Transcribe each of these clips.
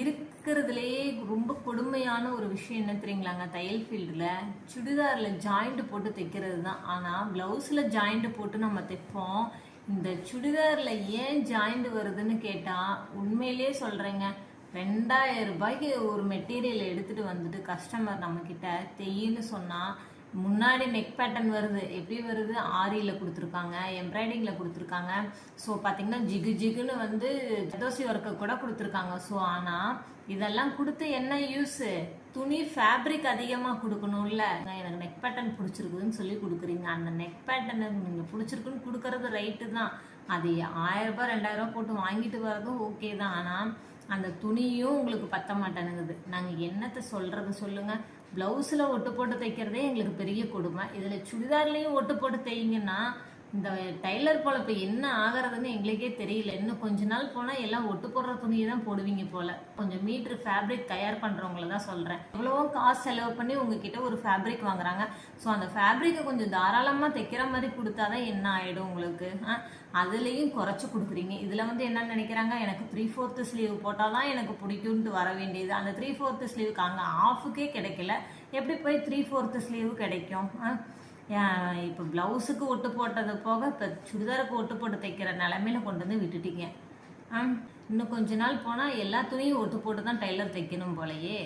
இருக்கிறதுலே ரொம்ப கொடுமையான ஒரு விஷயம் என்ன தெரியுங்களாங்க? தையல் ஃபீல்டில் சுடிதாரில் ஜாயிண்ட் போட்டு தைக்கிறது தான். ஆனால் ப்ளவுஸில் ஜாயிண்ட் போட்டு நம்ம தைப்போம். இந்த சுடிதாரில் ஏன் ஜாயிண்ட் வருதுன்னு கேட்டால் உண்மையிலேயே சொல்கிறேங்க ரெண்டாயிரம் ரூபாய்க்கு ஒரு மெட்டீரியல் எடுத்துகிட்டு வந்துட்டு கஸ்டமர் நம்மக்கிட்ட தெய்யின்னு சொன்னால் முன்னாடி நெக் பேட்டர்ன் வருது. எப்படி வருது? ஆரியில் கொடுத்துருக்காங்க எம்ப்ராய்டிங்கில் கொடுத்துருக்காங்க. ஸோ பார்த்தீங்கன்னா ஜிகு ஜிகுன்னு வந்து ஜதோசி ஒர்க்கு கூட கொடுத்துருக்காங்க. ஸோ ஆனால் இதெல்லாம் கொடுத்து என்ன யூஸு துணி ஃபேப்ரிக் அதிகமாக கொடுக்கணும்ல. எனக்கு நெக் பேட்டர்ன் பிடிச்சிருக்குதுன்னு சொல்லி கொடுக்குறீங்க. அந்த நெக் பேட்டர்ன் நீங்கள் பிடிச்சிருக்குன்னு கொடுக்கறது ரைட்டு தான். அது ஆயிரம் ரூபாய் ரெண்டாயிரம் ரூபா போட்டு வாங்கிட்டு வரதும் ஓகே தான். ஆனால் அந்த துணியும் உங்களுக்கு பத்த மாட்டேனுங்குது நாங்கள் என்னத்தை சொல்கிறது சொல்லுங்கள் ப்ளவுஸில் ஒட்டு போட்டு தைக்கிறதே எங்களுக்கு பெரிய கொடுமை. இதில் சுடிதார்லேயும் ஒட்டு போட்டு தைங்கன்னா இந்த டைலர் பொழப்பு என்ன ஆகிறதுன்னு எங்களுக்கே தெரியல. இன்னும் கொஞ்ச நாள் போனால் எல்லாம் ஒட்டு போடுற துணியை தான் போடுவீங்க போல. கொஞ்சம் மீட்ரு ஃபேப்ரிக் தயார் பண்ணுறவங்கள தான் சொல்கிறேன் எவ்வளவோ காசு செலவு பண்ணி உங்ககிட்ட ஒரு ஃபேப்ரிக் வாங்குறாங்க. ஸோ அந்த ஃபேப்ரிக்கை கொஞ்சம் தாராளமாக தைக்கிற மாதிரி கொடுத்தாதான் என்ன ஆகிடும் உங்களுக்கு? ஆ? அதுலேயும் குறைச்சி கொடுக்குறீங்க. இதில் வந்து என்ன நினைக்கிறாங்க? எனக்கு த்ரீ ஃபோர்த்து ஸ்லீவ் போட்டால் தான் எனக்கு பிடிக்கும்ட்டு வர வேண்டியது. அந்த த்ரீ ஃபோர்த்து ஸ்லீவுக்கு அங்கே ஆஃபுக்கே கிடைக்கல. எப்படி போய் த்ரீ ஃபோர்த்து ஸ்லீவ் கிடைக்கும்? ஆ? இப்போ ப்ளவுஸுக்கு ஒட்டு போட்டது போக இப்போ சுடிதாருக்கு ஒட்டு போட்டு தைக்கிற நிலமையில கொண்டு வந்து விட்டுட்டீங்க. ஆ இன்னும் கொஞ்ச நாள் போனால் எல்லா துணியும் ஒட்டு போட்டு தான் டைலர் தைக்கணும் போலயே.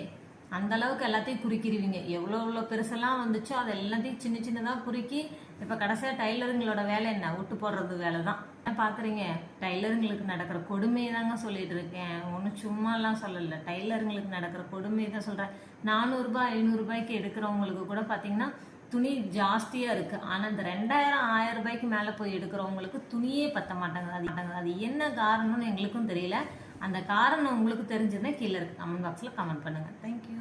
அந்த அளவுக்கு எல்லாத்தையும் குறுக்கிடுவீங்க. எவ்வளோ எவ்வளோ பெருசெல்லாம் வந்துச்சோ அது எல்லாத்தையும் சின்ன சின்னதாக குறுக்கி இப்போ கடைசியாக டைலருங்களோட வேலை என்ன? ஒட்டு போடுறது வேலை தான். பார்க்குறீங்க டைலருங்களுக்கு நடக்கிற கொடுமையை தாங்க சொல்லிட்டு இருக்கேன். ஒன்றும் சும்மாலாம் சொல்லலை. டைலருங்களுக்கு நடக்கிற கொடுமையை தான் சொல்கிறேன் நானூறுரூபா ஐநூறுரூபாய்க்கு எடுக்கிறவங்களுக்கு கூட பார்த்தீங்கன்னா துணி ஜாஸ்தியாக இருக்குது ஆனால் இந்த ரெண்டாயிரம் ஆயிரம் ரூபாய்க்கு மேலே போய் எடுக்கிறவங்களுக்கு துணியே பத்த மாட்டாங்க அது அது என்ன காரணம்னு எங்களுக்கும் தெரியல. அந்த காரணம் உங்களுக்கு தெரிஞ்சதுன்னா கீழே இருக்குது கமெண்ட் பாக்ஸில் கமெண்ட் பண்ணுங்கள் தேங்க்யூ